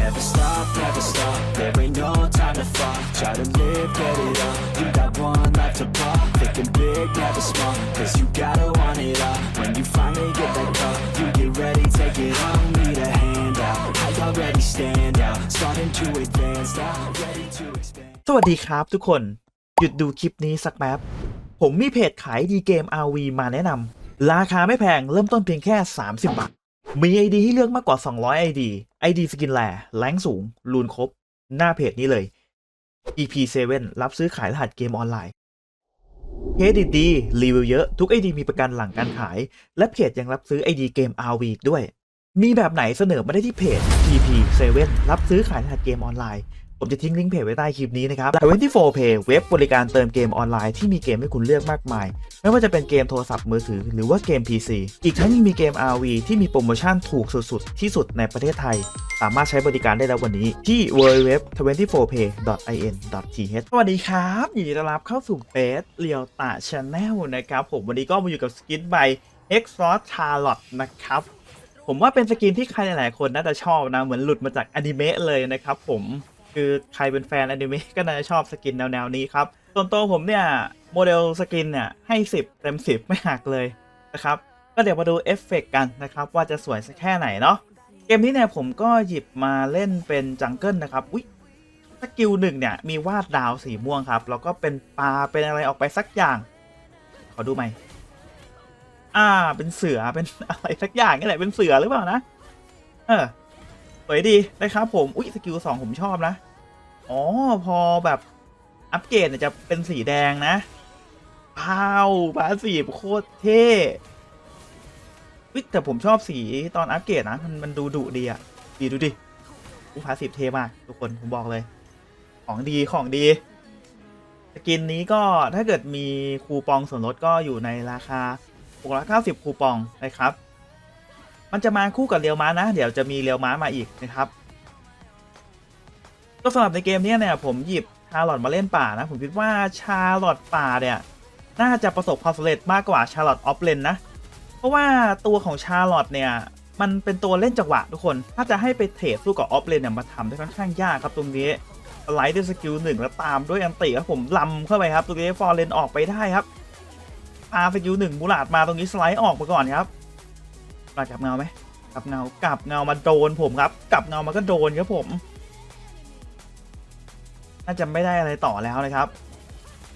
Never stop, never stop. There ain't no time to fall. Try to live, get it up. You got one life to pop. Thinking big, never small. Cause you gotta want it all. When you finally get that call, you get ready, take it on. Need a hand out. I already stand out. Starting to advance now. Ready to expand. สวัสดีครับทุกคน หยุดดูคลิปนี้สักแป๊บ ผมมีเพจขายดีเกม RV มาแนะนำราคาไม่แพงเริ่มต้นเพียงแค่ 30 บาท มี ID ให้เลือกมากกว่า 200 ID ID สกินแลแรงสูง รูนครบ หน้าเพจนี้เลย EP7 รับซื้อขายรหัสเกมออนไลน์เครดิตดีรีวิวเยอะ ทุก ID มีประกันหลังการขาย และเพจยังรับซื้อ ID เกม RV อีกด้วย มีแบบไหนเสนอมาได้ที่เพจ EP7 รับซื้อขายรหัสเกมออนไลน์ ผมจะทิ้งลิงก์เพจไว้ใต้คลิปนี้นะครับ24 Pay เว็บบริการเติมเกมออนไลน์ที่มีเกมให้คุณเลือกมากมาย ไม่ว่าจะเป็นเกมโทรศัพท์มือถือหรือว่าเกม PC อีกทั้งยังมีเกม RV ที่มีโปรโมชั่นถูกสุดๆ ที่สุดในประเทศไทย สามารถใช้บริการได้แล้ววันนี้ที่ www.24pay.in.th สวัสดีครับยินดีต้อนรับเข้าสู่เบสเรียวตาชาแนลนะครับผมวันนี้ก็มาอยู่กับสกินใบ X f o r Charlotte นะครับผมว่าเป็นสกินที่ใครหลายๆคนน่าจะชอบนะ เหมือนหลุดมาจากอนิเมะเลยนะครับผม คือใครเป็นแฟนอนิเมะก็น่าจะชอบสกินแนวๆนี้ครับส่วนตัวผมเนี่ยโมเดลสกินเนี่ยให้ 10 เต็ม 10 ไม่หักเลยนะครับก็เดี๋ยวมาดูเอฟเฟกต์กันนะครับว่าจะสวยสักแค่ไหนเนาะเกมนี้เนี่ยผมก็หยิบมาเล่นเป็นจังเกิลนะครับอุ๊ยสกิลหนึ่งเนี่ยมีวาดดาวสีม่วงครับแล้วก็เป็นปลาเป็นอะไรออกไปสักอย่าง ขอดูไหมอ่าเป็นเสือเป็นอะไรสักอย่างนี่แหละเป็นเสือหรือเปล่านะ เออ สวยดีนะครับผม อุ๊ยสกิลสองผมชอบนะ อ๋อ พอแบบอัปเกรดจะเป็นสีแดงนะว้าวบาสีโคตรเท่อุ๊ยแต่ผมชอบสีตอนอัปเกรดนะ มันมันดูดุดีอะดีดูดิอุพาสิบเทมากทุกคนผมบอกเลย ของดีของดี สกินนี้ก็ถ้าเกิดมีคูปองส่วนลดก็อยู่ในราคา690คูปองนะครับ มันจะมาคู่กับเรียวม้านะ เดี๋ยวจะมีเรียวม้ามาอีกนะครับ ก็สำหรับในเกมนี้เนี่ยผมหยิบชาลอตมาเล่นป่านะ ผมคิดว่าชาลอตป่าเนี่ยน่าจะประสบความสำเร็จมากกว่าชาลอตออฟเลนนะ เพราะว่าตัวของชาลอตเนี่ยมันเป็นตัวเล่นจังหวะทุกคน ถ้าจะให้ไปเทรดสู้กับออฟเลนเนี่ยมาทำได้ค่อนข้างยากครับตรงนี้ไลด์ด้วยสกิลหนึ่งแล้วตามด้วยอันติครับผมลำเข้าไปครับตรงนี้ฟอร์เรนออกไปได้ครับปาสกิลหนึ่งมูลาดมาตรงนี้สไลด์ออกมาก่อนครับ มากับเงาไหมกับเงากับเงามาโดนผมครับกับเงามาก็โดนครับผม น่าจะไม่ได้อะไรต่อแล้วนะครับ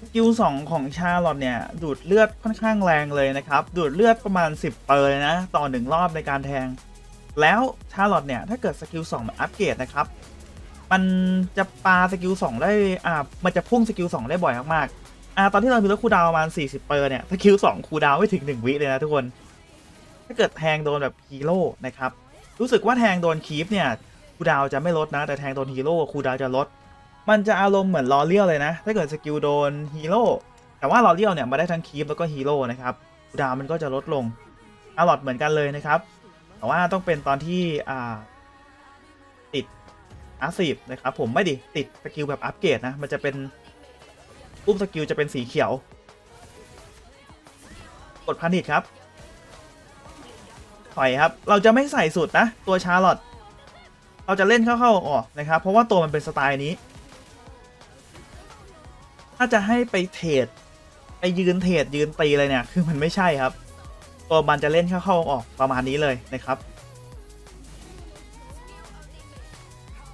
สกิลสองของชาลอตเนี่ย ดูดเลือดค่อนข้างแรงเลยนะครับ ดูดเลือดประมาณ 10 เปอร์เลยนะ ต่อหนึ่งรอบในการแทง แล้วชาลอตเนี่ย ถ้าเกิดสกิล2มันอัปเกรดนะครับ มันจะปาสกิล2ได้ อ่า มันจะพุ่งสกิล2ได้บ่อยมากๆอ่าตอนที่เรามีรถคูดาวประมาณ40 เปอร์เนี่ย สกิล2คูดาวไม่ถึง 1 วิเลยนะทุกคน ถ้าเกิดแทงโดนแบบฮีโร่นะครับ รู้สึกว่าแทงโดนคีฟเนี่ยคูดาวจะไม่ลดนะ แต่แทงโดนฮีโร่คูดาวจะลด มันจะอารมณ์เหมือนลอเลียวเลยนะ ถ้าเกิดสกิลโดนฮีโร่ แต่ว่าลอเลียวเนี่ยมาได้ทั้งคีฟแล้วก็ฮีโร่นะครับคูดาวมันก็จะลดลงอาร์ลอดเหมือนกันเลยนะครับ แต่ว่าต้องเป็นตอนที่อ่าติดอาร์ซีฟนะครับผมไม่ดิติดสกิลแบบอัปเกรดนะ มันจะเป็นอุ้มสกิลจะเป็นสีเขียว กดพันิดครับ ถอยครับ เราจะไม่ใส่สุดนะ ตัวชาร์ลอตเราจะเล่นเข้าๆออกๆนะครับ เพราะว่าตัวมันเป็นสไตล์นี้ ถ้าจะให้ไปเทรดไปยืนเทรดยืนตีเลยเนี่ย คือมันไม่ใช่ครับ ตัวมันจะเล่นเข้าๆออกประมาณนี้เลยนะครับ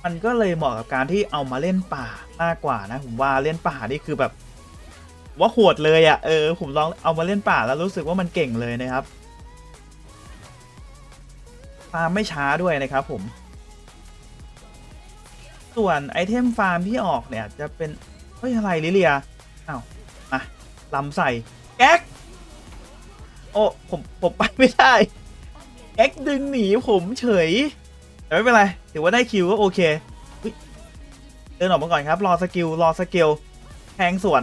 มันก็เลยเหมาะกับการที่เอามาเล่นป่ามากกว่านะ ผมว่าเล่นป่านี่คือแบบว่าโหดเลยอะ่ะเออผมลองเอามาเล่นป่าแล้วรู้สึกว่ามันเก่งเลยนะครับ ฟาร์มไม่ช้าด้วยนะครับผม ส่วนไอเทมฟาร์มที่ออกเนี่ยจะเป็น เฮ้ย อะไรลิเลียอ้าวมาลำใส่แก๊ก โอ้ผม ผมไปไม่ได้แก๊กดึงหนีผมเฉย แต่ไม่เป็นไรถือว่าได้คิวก็โอเคเดินออกมาก่อนครับ รอสกิล รอสกิลแทงสวน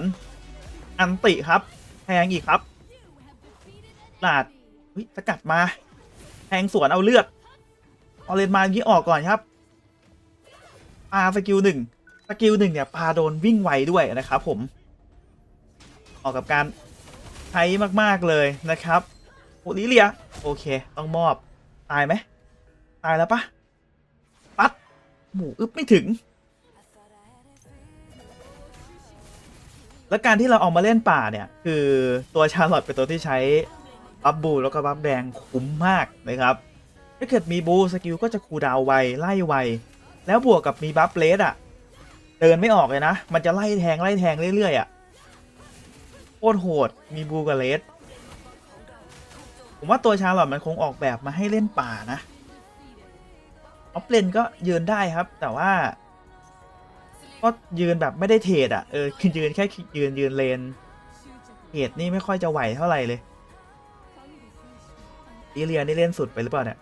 อันติครับ แทงอีกครับลาดสกัดมา แทงสวนเอาเลือด เอาเลนมาอย่างนี้ออกก่อนครับปาสกิลหนึ่งสกิลหนึ่งเนี่ยปาโดนวิ่งไวด้วยนะครับผม ออกกับการใช้มากๆเลยนะครับโอลิเลียโอเค ต้องมอบ ตายไหม ตายแล้วปะปัดหมูอึบไม่ถึง และการที่เราเอามาเล่นป่าเนี่ย คือตัวชาร์ลอตเป็นตัวที่ใช้บัฟบูแล้วก็บัฟแดงคุ้มมากนะครับ ถ้าเกิดมีบูสกิลก็จะคูดาวไวไล่ไว แล้วบวกกับมีบัฟเลสอะเดินไม่ออกเลยนะ มันจะไล่แทงไล่แทงเรื่อยๆอะโคตรโหดมีบูกับเลสผมว่าตัวชาลอตมันคงออกแบบมาให้เล่นป่านะออฟเลนก็ยืนได้ครับ แต่ว่า ก็ยืนแบบไม่ได้เทรดอะเออคือยืนแค่ยืนยืนเลนเทรดนี่ไม่ค่อยจะไหวเท่าไหร่เลยอีเลียนี่เล่นสุดไปหรือเปล่าเนี่ย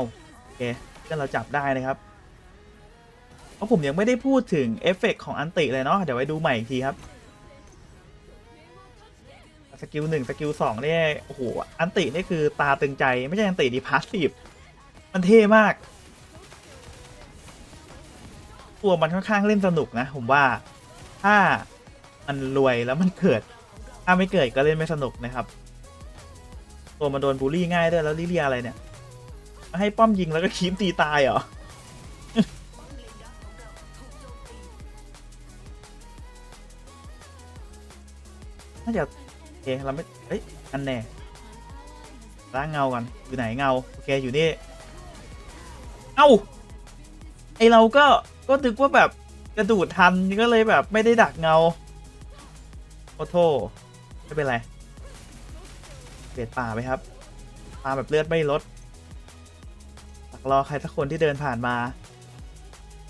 เอาโอเคเพื่อนเราจับได้นะครับเพราะผมยังไม่ได้พูดถึงเอฟเฟกต์ของอันติเลยเนาะเดี๋ยวไว้ดูใหม่อีกทีครับสกิลหนึ่งสกิลสองเนี่ยโอ้โหอันตินี่คือตาตึงใจไม่ใช่อันติดีพาสซีฟมันเท่มากตัวมันค่อนข้างเล่นสนุกนะ ผมว่าถ้ามันรวยแล้วมันเกิด ถ้าไม่เกิดก็เล่นไม่สนุกนะครับ ตัวมันโดนบูลลี่ง่ายด้วยแล้วลิเลียอะไรเนี่ย ให้ป้อมยิงแล้วก็คีมตีตายเหรอน่าจะโอเคเราไม่เอ้ยอันแน่ล้างเงากันอยู่ไหนเงาโอเคอยู่นี่ เอ้าไอเราก็ก็นึกว่าแบบกระดูดทันก็เลยแบบไม่ได้ดักเงาโอโทษไม่เป็นไรเปลี่ยนป่าไปครับป่าแบบเลือดไม่ลด รอใครสักคนที่เดินผ่านมา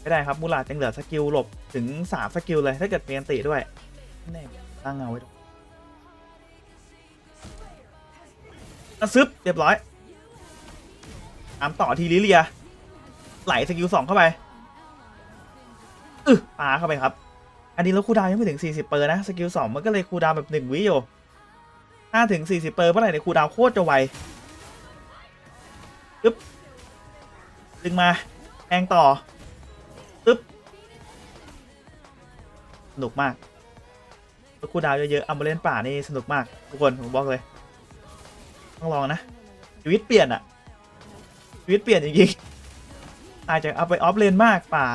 ไม่ได้ครับมูลาดยังเหลือสกิลหลบถึงสามสกิลเลยถ้าเกิดเมียนติด้วยแน่ตั้งเงาไว้ด้วยอะซึบเรียบร้อยตามต่อทีลิเลีย ไหลสกิลสองเข้าไปอึปาเข้าไปครับ อันนี้แล้วคูดาวยังไม่ถึง 40 เปอร์นะ สกิลสองมันก็เลยคูดาวแบบ1วิอยู่ถ้าถึง 40 เปอร์เมื่อไหร่เนี่ยคูดาวโคตรจะไวปึ๊บ ดึงมาแทงต่อปึ๊บสนุกมากแล้วคูลดาวเยอะๆเอามาเล่นป่านี่สนุกมาก ทุกคน ผมบอกเลย ต้องลองนะ ชีวิตเปลี่ยนอะชีวิตเปลี่ยนจริงๆอาจจะเอาไปออฟเลนมากป่า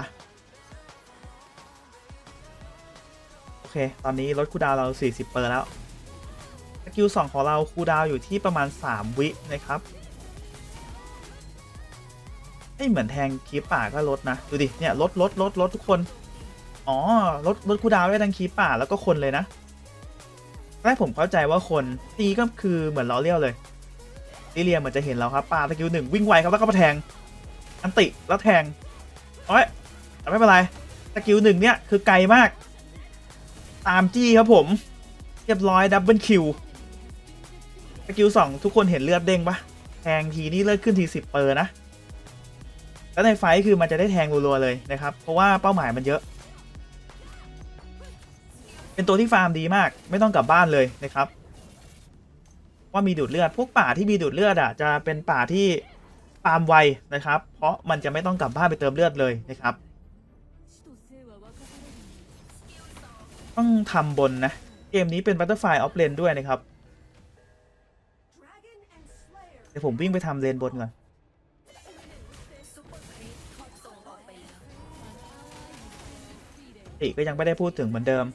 โอเค ตอนนี้ลดคูลดาวเรา 40 เปอร์แล้วสกิล2ของเราคูลดาวอยู่ที่ประมาณ 3 วินะครับ ไม่เหมือนแทงคีป่าก็ลดนะ ดูดิ เนี่ยลดลดลดลดทุกคน อ๋อลดลดคูดาวได้ทั้งคีป่าแล้วก็คนเลยนะแรกผมเข้าใจว่าคนตีก็คือเหมือนล้อเลี้ยวเลยลิเลียเหมือนจะเห็นเราครับป่าสกิลหนึ่งวิ่งไวครับแล้วก็มาแทง อันติแล้วแทงโอ้ยแต่ไม่เป็นไรสกิลหนึ่งเนี่ยคือไกลมาก ตามจี้ครับผม เรียบร้อยดับเบิลคิวสกิลสองทุกคนเห็นเลือดเด้งปะแทงทีนี่เลือดขึ้นทีสิบเปอร์นะ แล้วในไฟคือมันจะได้แทงรัวๆเลยนะครับ เพราะว่าเป้าหมายมันเยอะ เป็นตัวที่ฟาร์มดีมาก ไม่ต้องกลับบ้านเลยนะครับว่ามีดูดเลือด พวกป่าที่มีดูดเลือดอะจะเป็นป่าที่ฟาร์มไวนะครับ เพราะมันจะไม่ต้องกลับบ้านไปเติมเลือดเลยนะครับ ต้องทำบนนะ เกมนี้เป็น Butterfly of Lane ด้วยนะครับ เดี๋ยวผมวิ่งไปทำเลนบนก่อน ติก็ยังไม่ได้พูดถึงเหมือนเดิม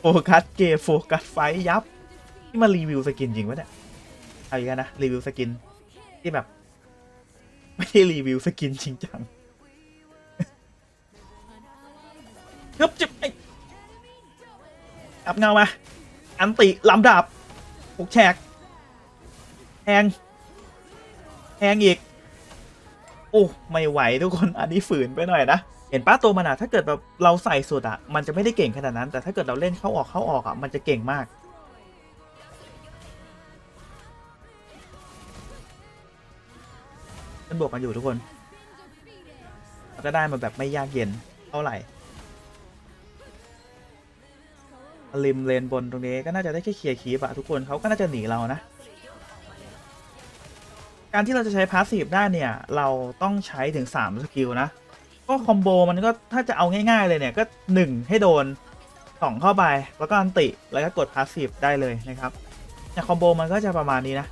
โฟกัสเกมโฟกัสไฟยับที่มารีวิวสกินจริงวะเนี่ยเอาอีกแล้วนะรีวิวสกินที่แบบ ไม่ได้รีวิวสกินจริงจังครับจิบไอ้อับเงามา อันติลำดาบปกแฉกแทงแทงอีก โอ้ ไม่ไหวทุกคน อันนี้ฝืนไปหน่อยนะ เห็นป้าตัวมันอะถ้าเกิดแบบเราใส่สุดอะมันจะไม่ได้เก่งขนาดนั้น แต่ถ้าเกิดเราเล่นเข้าออกเข้าออกอะมันจะเก่งมาก มันบวกกันอยู่ทุกคนก็ได้มาแบบไม่ยากเย็นเท่าไหร่ริมเลนบนตรงนี้ก็น่าจะได้แค่เคลียร์คีบอะทุกคนเขาก็น่าจะหนีเรานะ การที่เราจะใช้พาสซีฟได้เนี่ย เราต้องใช้ถึง 3 สกิลนะ ก็คอมโบมันก็ถ้าจะเอาง่ายๆเลยเนี่ยก็1ให้โดน2เข้าไปแล้วก็อันติแล้วก็กดพาสซีฟได้เลยนะครับเนี่ยคอมโบมันก็จะประมาณนี้นะ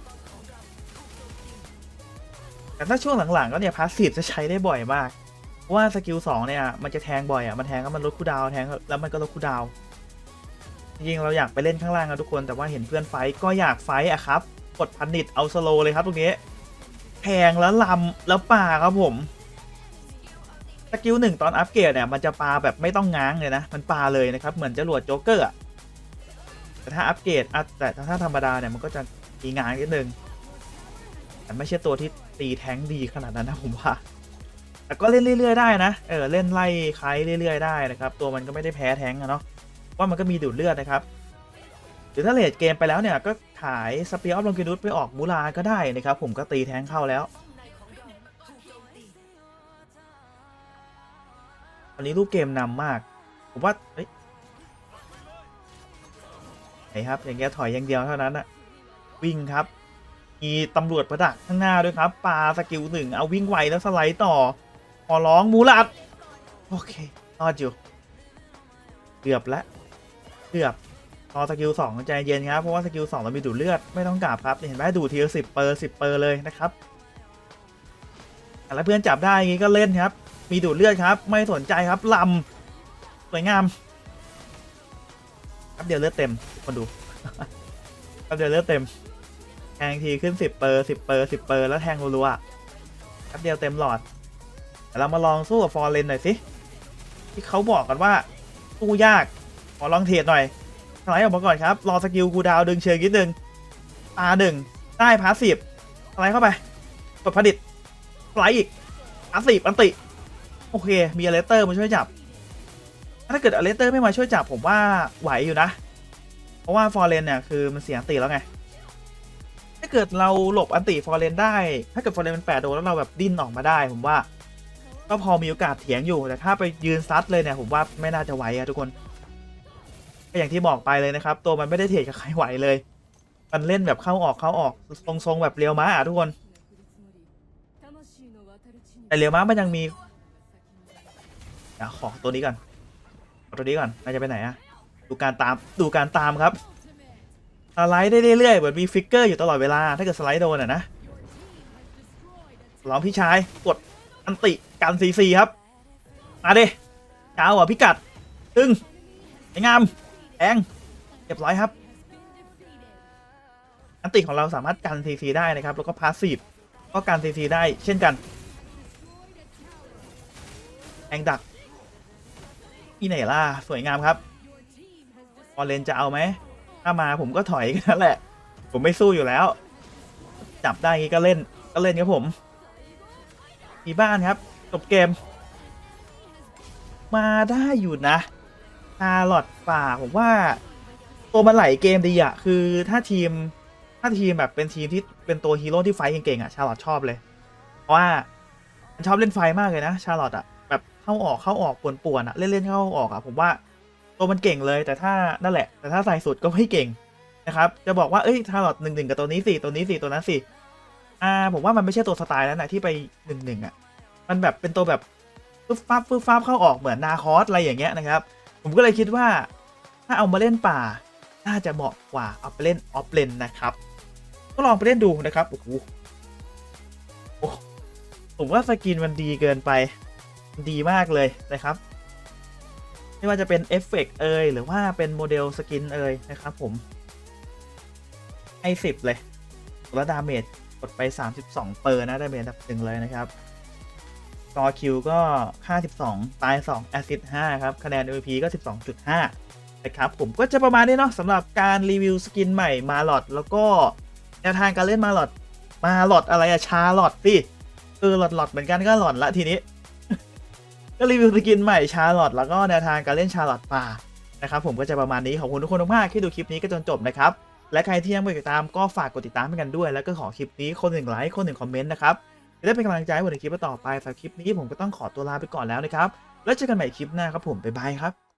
แต่ถ้าช่วงหลังๆก็เนี่ยพาสซีฟจะใช้ได้บ่อยมากว่าสกิล2เนี่ยมันจะแทงบ่อยอะมันแทงแล้วมันลดคูดาวแทงแล้วมันก็ลดคูดาวจริงเราอยากไปเล่นข้างล่างครับทุกคนแต่ว่าเห็นเพื่อนไฟก็อยากไฟอะครับกดพันนิดเอาสโลเลยครับตรงนี้แทงแล้วลำแล้วป่าครับผม สกิลหนึ่งตอนอัปเกรดเนี่ยมันจะปาแบบไม่ต้องง้างเลยนะ มันปาเลยนะครับ เหมือนจรวดโจ๊กเกอร์อะแต่ถ้าอัปเกรดแต่ถ้าธรรมดาเนี่ยมันก็จะมีง้างนิดนึงแต่ไม่ใช่ตัวที่ตีแท้งดีขนาดนั้นนะผมว่าแต่ก็เล่นเรื่อย ๆ ได้นะ เออ เล่นไล่คล้ายเรื่อย ๆ ได้นะครับ ตัวมันก็ไม่ได้แพ้แท้งอะเนาะ ว่ามันก็มีดูดเลือดนะครับ หรือถ้าเลดเกมไปแล้วเนี่ยก็ขายสเปียร์ออฟลงกินุสไปออกมูลาก็ได้นะครับ ผมก็ตีแท้งเข้าแล้ว อันนี้รูปเกมนำมาก ผมว่าเอ้ยไหนครับ อย่างเงี้ยถอยอย่างเดียวเท่านั้นอะวิ่งครับ มีตำรวจประดักข้างหน้าด้วยครับปาสกิลหนึ่งเอาวิ่งไวแล้วสไลด์ต่อพอร้องมูลัดโอเครอดอยู่เกือบแล้วเกือบรอสกิลสองใจเย็นครับเพราะว่าสกิลสองเรามีดูดเลือดไม่ต้องกลับครับเห็นไหมดูดทีละสิบเปอร์สิบเปอร์เลยนะครับแล้วเพื่อนจับได้งี้ก็เล่นครับ มีดูดเลือดครับ ไม่สนใจครับลำสวยงามครับเดียวเลือดเต็มคนดูครับเดียวเลือดเต็มแทงทีขึ้นสิบเปอร์สิบเปอร์สิบเปอร์แล้วแทงรัวๆครับเดียวเต็มหลอดเดี๋ยวเรามาลองสู้กับฟอร์เรนหน่อยสิที่เขาบอกกันว่าสู้ยากขอลองเทรดหน่อยสไลด์ออกมาก่อนครับ รอสกิลกูดาวดึงเชิงนิดนึงตาหนึ่งได้พาสซีฟสไลด์เข้าไปกดผลิตสไลอีกพาสซีฟอันติ โอเค มีอเลเตอร์มาช่วยจับ ถ้าเกิดอเลเตอร์ไม่มาช่วยจับผมว่าไหวอยู่นะ เพราะว่าฟอร์เรนเนี่ยคือมันเสียอันติแล้วไง ถ้าเกิดเราหลบอันติฟอร์เรนได้ ถ้าเกิดฟอร์เรนมันแปดโดนแล้วเราแบบดิ้นออกมาได้ ผมว่า ก็พอมีโอกาสเถียงอยู่ แต่ถ้าไปยืนซัดเลยเนี่ยผมว่าไม่น่าจะไหวอะทุกคนก็อย่างที่บอกไปเลยนะครับ ตัวมันไม่ได้เทรดกับใครไหวเลย มันเล่นแบบเข้าออกเข้าออกทรงๆแบบเรียวม้าอะทุกคน แต่เรียวม้ามันยังมี อะขอตัวนี้ก่อนขอตัวนี้ก่อนน่าจะไปไหนอะดูการตามดูการตามครับสไลด์ได้เรื่อยๆเหมือนมีฟิกเกอร์อยู่ตลอดเวลาถ้าเกิดสไลด์โดนอะนะลองพี่ชายกดอันติกันซีซีครับมาดิเ้าอะพิกัดตึงไอ้งามแองเรียบร้อยครับอันติของเราสามารถกันซีซีได้นะครับ แล้วก็พาสซีฟก็กันซีซีได้เช่นกันแองดัก อีไหนล่ะสวยงามครับออเลนจะเอาไหมถ้ามาผมก็ถอยกันนั่นแหละ ผมไม่สู้อยู่แล้ว จับได้งี้ก็เล่นก็เล่นครับผมมีบ้านครับจบเกม มาได้อยู่นะชาลอตป่าผมว่า ตัวมันไหลเกมดีอะคือถ้าทีมถ้าทีมแบบเป็นทีมที่เป็นตัวฮีโร่ที่ไฟเก่งๆอะชาลอตชอบเลย เพราะว่ามันชอบเล่นไฟมากเลยนะ ชาลอตอะ เข้าออกเข้าออกป่วนๆอะเล่นๆเข้าออกอะผมว่าตัวมันเก่งเลย แต่ถ้านั่นแหละ แต่ถ้าใส่สุดก็ไม่เก่งนะครับ จะบอกว่าเอ้ยชาลอตหนึ่งหนึ่งกับตัวนี้สิตัวนี้สิตัวนั้นสิอ่าผมว่ามันไม่ใช่ตัวสไตล์นั้นนะที่ไปหนึ่งหนึ่งอะมันแบบเป็นตัวแบบฟึบฟับฟึบฟับเข้าออกเหมือนนาคอสอะไรอย่างเงี้ยนะครับ ผมก็เลยคิดว่า ถ้าเอามาเล่นป่า น่าจะเหมาะกว่าเอาไปเล่นออฟเลนนะครับก็ลองไปเล่นดูนะครับโอ้โหโอ้ผมว่าสกินมันดีเกินไป ดีมากเลยนะครับ ไม่ว่าจะเป็นเอฟเฟกต์เอยหรือว่าเป็นโมเดลสกินเอยนะครับผม ให้สิบเลยแล้วดาเมจกดไป 32 เปอร์นะดาเมจดับหนึ่งเลยนะครับกอคิวก็52ตาย 2 แอซิด5ครับ คะแนน MVP ก็ 12.5 นะครับ ผมก็จะประมาณนี้เนาะสำหรับการรีวิวสกินใหม่มาลอดแล้วก็แนวทางการเล่นมาลอดมาลอดอะไรอะชาลอดสิเออหลอดหลอดเหมือนกันก็หลอนละทีนี้ ก็รีวิวสกินใหม่ชาร์ลอตแล้วก็แนวทางการเล่นชาร์ลอตป่านะครับผมก็จะประมาณนี้ขอบคุณทุกคนมากๆที่ดูคลิปนี้ก็จนจบนะครับและใครที่ยังไม่ติดตามก็ฝากกดติดตามให้กันด้วย แล้วก็ขอคลิปนี้คนหนึ่งไลค์คนหนึ่งคอมเมนต์นะครับจะได้เป็นกำลังใจให้ผมในคลิปต่อไปสำหรับคลิปนี้ผมก็ต้องขอตัวลาไปก่อนแล้วนะครับแล้วเจอกันใหม่คลิปหน้าครับผมบ๊ายบายครับ